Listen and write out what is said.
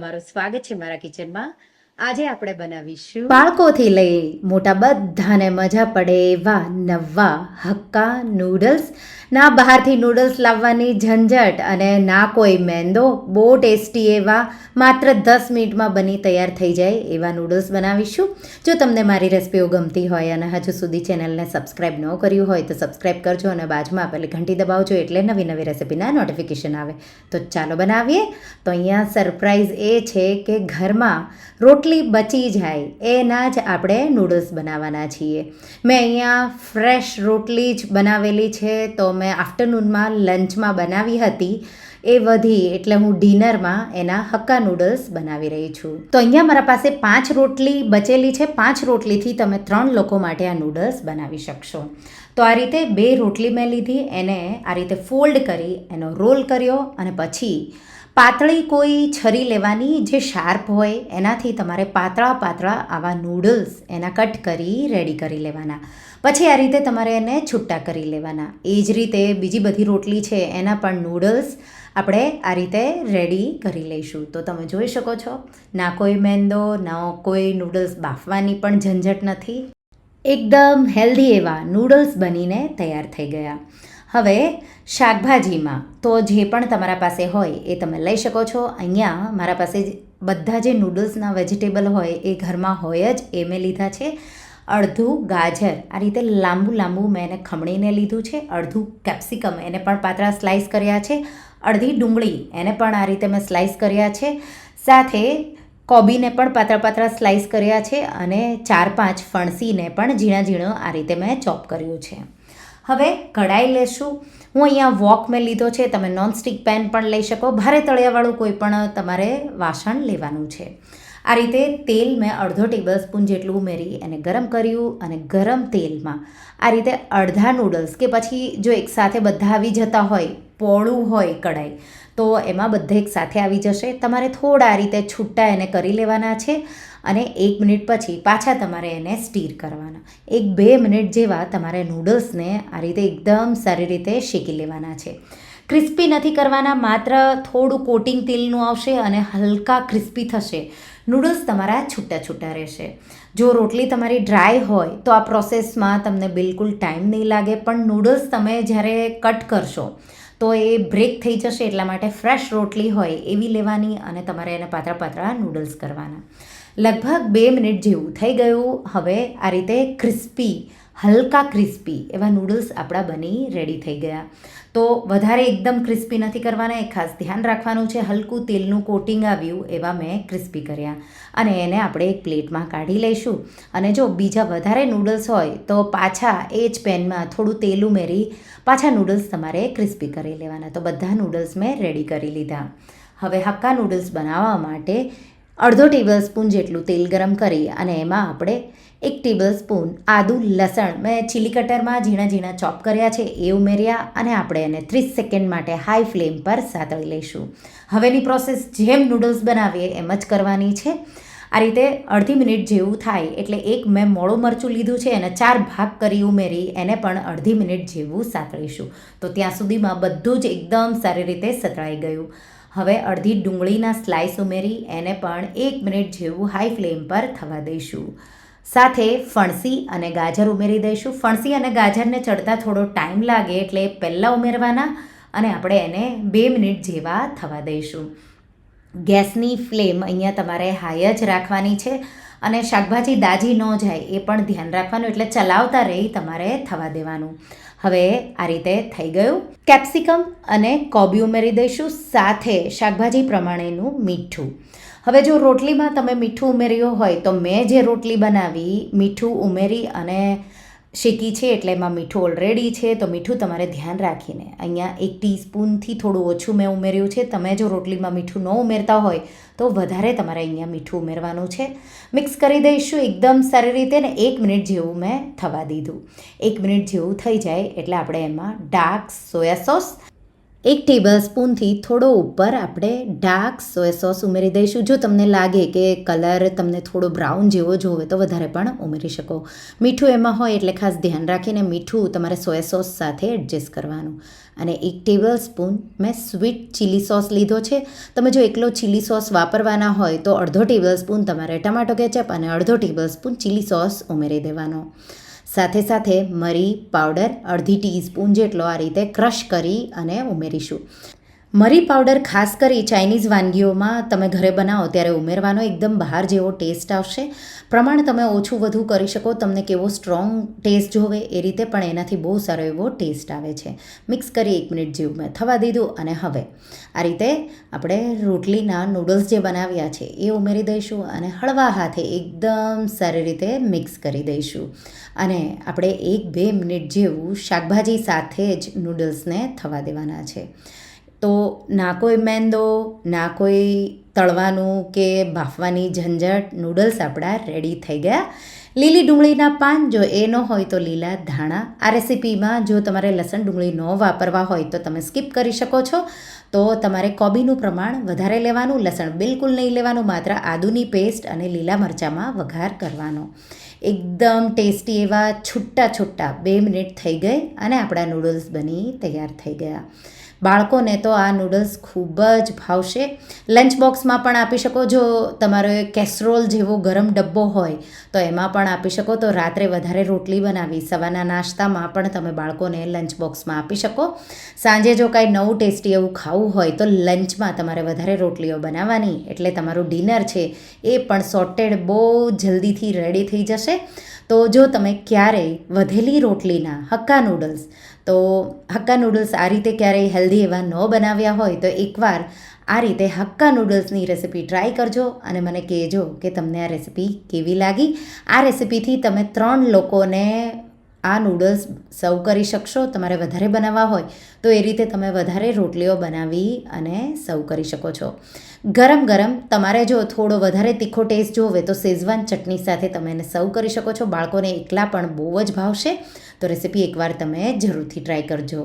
તમારું સ્વાગત છે મારા કિચનમાં. આજે આપણે બનાવીશું બાળકોથી લઈ મોટા બધાને મજા પડે એવા નવા હક્કા નૂડલ્સ ના બહારથી નૂડલ્સ લાવવાની ઝંઝટ અને ના કોઈ મેંદો, બહુ ટેસ્ટી એવા માત્ર દસ મિનિટમાં બની તૈયાર થઈ જાય એવા નૂડલ્સ બનાવીશું. જો તમને મારી રેસિપીઓ ગમતી હોય અને હજુ સુધી ચેનલને સબસ્ક્રાઈબ ન કર્યું હોય તો સબસ્ક્રાઈબ કરજો અને બાજુમાં આપેલી ઘંટી દબાવજો એટલે નવી નવી રેસિપીના નોટિફિકેશન આવે. તો ચાલો બનાવીએ. તો અહીંયા સરપ્રાઈઝ એ છે કે ઘરમાં રોટલી બચી જાય એના જ આપણે નૂડલ્સ બનાવવાના છીએ. મેં અહીંયા ફ્રેશ રોટલી જ બનાવેલી છે તો મેં આફ્ટરનૂનમાં લંચમાં બનાવી હતી. એ વધી એટલે હું ડિનરમાં એના હક્કા નૂડલ્સ બનાવી રહી છું. તો અહીંયા મારા પાસે પાંચ રોટલી બચેલી છે. પાંચ રોટલીથી તમે ત્રણ લોકો માટે આ નૂડલ્સ બનાવી શકશો. તો આ રીતે બે રોટલી મેં લીધી, એને આ રીતે ફોલ્ડ કરી, એનો રોલ કર્યો અને પછી પાતળી કોઈ છરી લેવાની જે શાર્પ હોય, એનાથી તમારે પાતળા પાતળા આવા નૂડલ્સ એના કટ કરી રેડી કરી લેવાના. પછી આ રીતે તમારે એને છૂટા કરી લેવાના. એ જ રીતે બીજી બધી રોટલી છે, એના પણ નૂડલ્સ આપણે આ રીતે રેડી કરી લઈશું. તો તમે જોઈ શકો છો, ના કોઈ મેંદો, ના કોઈ નૂડલ્સ બાફવાની પણ ઝંઝટ નથી. એકદમ હેલ્ધી એવા નૂડલ્સ બનીને તૈયાર થઈ ગયા. હવે શાકભાજીમાં તો જે પણ તમારા પાસે હોય એ તમે લઈ શકો છો. અહીંયા મારા પાસે બધા જે નૂડલ્સના વેજીટેબલ હોય એ ઘરમાં હોય જ એ મેં લીધા છે. અડધું ગાજર, આ રીતે લાંબુ લાંબુ મેં એને ખમણીને લીધું છે. અડધું કેપ્સિકમ એને પણ પાતળા સ્લાઇસ કર્યા છે. અડધી ડુંગળી, એને પણ આ રીતે મેં સ્લાઇસ કર્યા છે. સાથે કોબીને પણ પાતળા પાતળા સ્લાઇસ કર્યા છે અને ચાર પાંચ ફણસીને પણ ઝીણા ઝીણો આ રીતે મેં ચોપ કર્યું છે. હવે કઢાઈ લેશું. હું અહીંયા વોક મેં લીધો છે, તમે નોનસ્ટિક પેન પણ લઈ શકો. ભારે તળિયાવાળું કોઈ પણ તમારે વાસણ લેવાનું છે. આ રીતે તેલ મેં અડધો ટેબલ સ્પૂન જેટલું ઉમેરી અને ગરમ કર્યું અને ગરમ તેલમાં આ રીતે અડધા નૂડલ્સ કે પછી જો એકસાથે બધા આવી જતા હોય, પોળું હોય કઢાઈ, તો એમાં બધે એકસાથે આવી જશે. તમારે થોડા રીતે છૂટા એને કરી લેવાના છે. અને એક મિનિટ પછી પાછા તમારે એને સ્ટીર કરવાના. એક બે મિનિટ જેવા તમારે નૂડલ્સને આ રીતે એકદમ સારી રીતે શેકી લેવાના છે. ક્રિસ્પી નથી કરવાના, માત્ર થોડું કોટિંગ તેલનું આવશે અને હલકા ક્રિસ્પી થશે. નૂડલ્સ તમારા છૂટા છૂટા રહેશે. જો રોટલી તમારી ડ્રાય હોય, તો આ પ્રોસેસમાં તમને બિલકુલ ટાઈમ નહીં લાગે, પણ નૂડલ્સ તમે જ્યારે કટ કરશો, તો એ બ્રેક થઈ જશે, એટલા માટે ફ્રેશ રોટલી હોય એવી લેવાની અને તમારે એને પાતળા પાતળા નૂડલ્સ કરવાના. લગભગ બે મિનિટ જેવું થઈ ગયું. હવે આ રીતે ક્રિસ્પી હલકા ક્રિસ્પી એવા નૂડલ્સ આપણા બની રેડી થઈ ગયા. તો વધારે એકદમ ક્રિસ્પી નથી કરવાના. એ ખાસ ધ્યાન રાખવાનું છે. હલકું તેલનું કોટિંગ આવ્યું એવા મેં ક્રિસ્પી કર્યા. અને એને આપણે એક પ્લેટમાં કાઢી લઈશું. અને જો બીજા વધારે નૂડલ્સ હોય તો પાછા એ જ પેનમાં થોડું તેલ ઉમેરી પાછા નૂડલ્સ તમારે ક્રિસ્પી કરી લેવાના. તો બધા નૂડલ્સ મેં રેડી કરી લીધા. હવે હક્કા નૂડલ્સ બનાવવા માટે અડધો ટેબલ સ્પૂન જેટલું તેલ ગરમ કરી અને એમાં આપણે એક ટેબલ સ્પૂન આદું લસણ મેં ચીલી કટરમાં ઝીણા ઝીણા ચોપ કર્યા છે એ ઉમેર્યા અને આપણે એને ત્રીસ સેકન્ડ માટે હાઈ ફ્લેમ પર સાતળી લઈશું. હવેની પ્રોસેસ જેમ નૂડલ્સ બનાવીએ એમ જ કરવાની છે. આ રીતે અડધી મિનિટ જેવું થાય એટલે એક મેં મોડું મરચું લીધું છે અને ચાર ભાગ કરી ઉમેરી એને પણ અડધી મિનિટ જેવું સાતળીશું. તો ત્યાં સુધીમાં બધું જ એકદમ સારી રીતે સતળાઈ ગયું. હવે અડધી ડુંગળીના સ્લાઇસ ઉમેરી એને પણ એક મિનિટ જેવું હાઈ ફ્લેમ પર થવા દઈશું. સાથે ફણસી અને ગાજર ઉમેરી દઈશું. ફણસી અને ગાજરને ચડતા થોડો ટાઈમ લાગે એટલે પહેલાં ઉમેરવાના અને આપણે એને બે મિનિટ જેવા થવા દઈશું. ગેસની ફ્લેમ અહીંયા તમારે હાઈ જ રાખવાની છે. અને શાકભાજી દાજી ન જાય એ પણ ધ્યાન રાખવાનું, એટલે ચલાવતા રહી તમારે થવા દેવાનું. હવે આ રીતે થઈ ગયું. કેપ્સિકમ અને કોબી ઉમેરી દઈશું, સાથે શાકભાજી પ્રમાણેનું મીઠું. હવે જો રોટલીમાં તમે મીઠું ઉમેર્યું હોય તો મેં જે રોટલી બનાવી, મીઠું ઉમેરી અને શેકી છે એટલે એમાં મીઠું ઓલરેડી છે, તો મીઠું તમારે ધ્યાન રાખીને. અહીંયા એક ટીસ્પૂનથી થોડું ઓછું મેં ઉમેર્યું છે. તમે જો રોટલીમાં મીઠું ન ઉમેરતા હોય, તો વધારે તમારે અહીંયા મીઠું ઉમેરવાનું છે. મિક્સ કરી દઈશું એકદમ સારી રીતે ને એક મિનિટ જેવું મેં થવા દીધું. એક મિનિટ જેવું થઈ જાય એટલે આપણે એમાં ડાર્ક સોયા સોસ એક ટેબલ સ્પૂનથી થોડો ઉપર આપણે ડાર્ક સોય સોસ ઉમેરી દઈશું. જો તમને લાગે કે કલર તમને થોડો બ્રાઉન જેવો જોવે તો વધારે પણ ઉમેરી શકો. મીઠું એમાં હોય એટલે ખાસ ધ્યાન રાખીને મીઠું તમારે સોય સોસ સાથે એડજસ્ટ કરવાનું. અને એક ટેબલ સ્પૂન મેં સ્વીટ ચીલી સોસ લીધો છે. તમે જો એકલો ચીલી સોસ વાપરવાના હોય તો અડધો ટેબલ સ્પૂન તમારે ટમાટો કેચઅપ અને અડધો ટેબલ સ્પૂન ચીલી સોસ ઉમેરી દેવાનો. સાથે સાથે મરી પાવડર અડધી ટીસ્પૂન જેટલો આ રીતે ક્રશ કરી અને ઉમેરીશું. મરી પાવડર ખાસ કરી ચાઇનીઝ વાનગીઓમાં તમે ઘરે બનાવો ત્યારે ઉમેરવાનો એકદમ બહાર જેવો ટેસ્ટ આવશે. પ્રમાણ તમે ઓછું વધુ કરી શકો, તમને કેવો સ્ટ્રોંગ ટેસ્ટ જોવે એ રીતે પણ એનાથી બહુ સારો એવો ટેસ્ટ આવે છે. મિક્સ કરી એક મિનિટ જેવું મેં થવા દીધું અને હવે આ રીતે આપણે રોટલીના નૂડલ્સ જે બનાવ્યા છે એ ઉમેરી દઈશું અને હળવા હાથે એકદમ સારી રીતે મિક્સ કરી દઈશું. અને આપણે એક બે મિનિટ જેવું શાકભાજી સાથે જ નૂડલ્સને થવા દેવાના છે. તો ના કોઈ મેંદો, ના કોઈ તળવાનું કે બાફવાની ઝંઝટ નૂડલ્સ આપણા રેડી થઈ ગયા. લીલી ડુંગળીના પાન, જો એ ન હોય તો લીલા ધાણા. આ રેસીપીમાં જો તમારે લસણ ડુંગળી ન વાપરવા હોય તો તમે સ્કીપ કરી શકો છો. તો તમારે કોબીનું પ્રમાણ વધારે લેવાનું, લસણ બિલકુલ નહીં લેવાનું, માત્ર આદુની પેસ્ટ અને લીલા મરચાંમાં વઘાર કરવાનો. એકદમ ટેસ્ટી એવા છૂટા છૂટા બે મિનિટ થઈ ગઈ અને આપણા નૂડલ્સ બની તૈયાર થઈ ગયા. બાળકોને તો આ નૂડલ્સ ખૂબ જ ભાવશે. લંચ બોક્સમાં પણ આપી શકો, જો તમારો કેસરોલ જેવો ગરમ ડબ્બો હોય, તો એમાં પણ આપી શકો. તો રાત્રે વધારે રોટલી બનાવી, સવારના નાસ્તામાં પણ તમે બાળકોને લંચ બોક્સમાં આપી શકો. સાંજે જો કાંઈ નવું ટેસ્ટી એવું ખાવું હોય, તો લંચમાં તમારે વધારે રોટલીઓ બનાવવાની. એટલે તમારું ડિનર છે એ પણ સોર્ટેડ બહુ જલ્દીથી રેડી થઈ જશે. તો જો તમે ક્યારેય વધેલી રોટલીના હક્કા નૂડલ્સ, તો હક્કા નૂડલ્સ આ રીતે ક્યારેય હેલ્ધી એવા ન બનાવ્યા હોય તો એકવાર આ રીતે હક્કા નૂડલ્સની રેસિપી ટ્રાય કરજો અને મને કહેજો કે તમને આ રેસિપી કેવી લાગી. આ રેસિપીથી તમે ત્રણ લોકોને આ નૂડલ્સ સર્વ કરી શકશો, તમારે વધારે બનાવવા હોય, તો એ રીતે તમે વધારે રોટલીઓ બનાવી અને સર્વ કરી શકો છો. ગરમ ગરમ તમારે જો થોડો વધારે તીખો ટેસ્ટ જોવે, તો શેઝવાન ચટણી સાથે તમે એને સર્વ કરી શકો છો. બાળકોને એકલા પણ બહુ જ ભાવશે, તો રેસીપી એકવાર તમે જરૂરથી ટ્રાય કરજો.